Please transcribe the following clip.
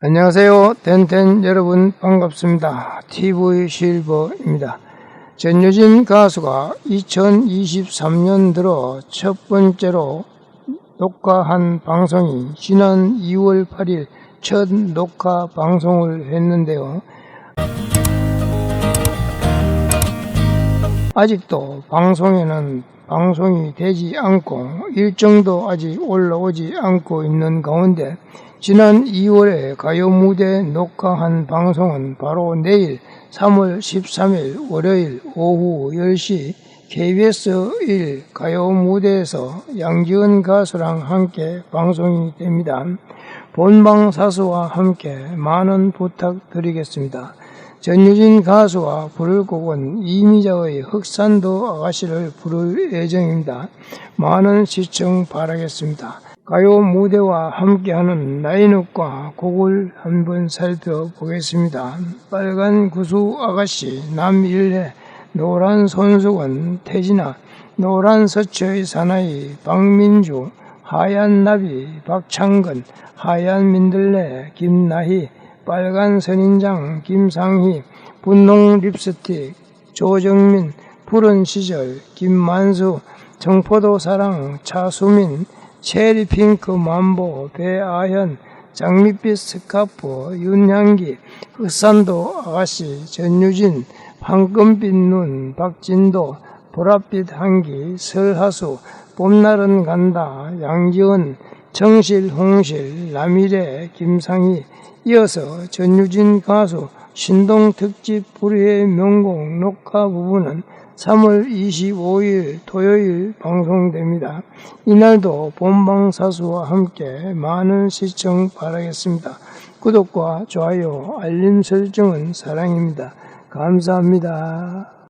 안녕하세요. 텐텐 여러분 반갑습니다. TV 실버입니다. 전효진 가수가 2023년 들어 첫 번째로 녹화한 방송이 지난 2월 8일 첫 녹화 방송을 했는데요. 아직도 방송에는 방송이 되지 않고 일정도 아직 올라오지 않고 있는 가운데 지난 2월에 가요 무대 녹화한 방송은 바로 내일 3월 13일 월요일 오후 10시 KBS 1 가요 무대에서 양지은 가수랑 함께 방송이 됩니다. 본방 사수와 함께 많은 부탁드리겠습니다. 전유진 가수와 부를 곡은 이미자의 흑산도 아가씨를 부를 예정입니다. 많은 시청 바라겠습니다. 가요 무대와 함께하는 라인업과 곡을 한번 살펴보겠습니다. 빨간 구수 아가씨 남일해 노란 손수건 태진아 노란 서초의 사나이 박민주 하얀 나비 박창근 하얀 민들레 김나희 빨간 선인장 김상희 분홍 립스틱 조정민 푸른 시절 김만수 청포도 사랑 차수민 체리 핑크 만보 배아현 장밋빛 스카프 윤향기 흑산도 아가씨 전유진 황금빛 눈 박진도 보랏빛 한기 설하수 봄날은 간다 양지은 정실 홍실 남일의 김상희 이어서 전유진 가수 신동 특집 불의의 명곡 녹화 부분은 3월 25일 토요일 방송됩니다. 이날도 본방사수와 함께 많은 시청 바라겠습니다. 구독과 좋아요, 알림 설정은 사랑입니다. 감사합니다.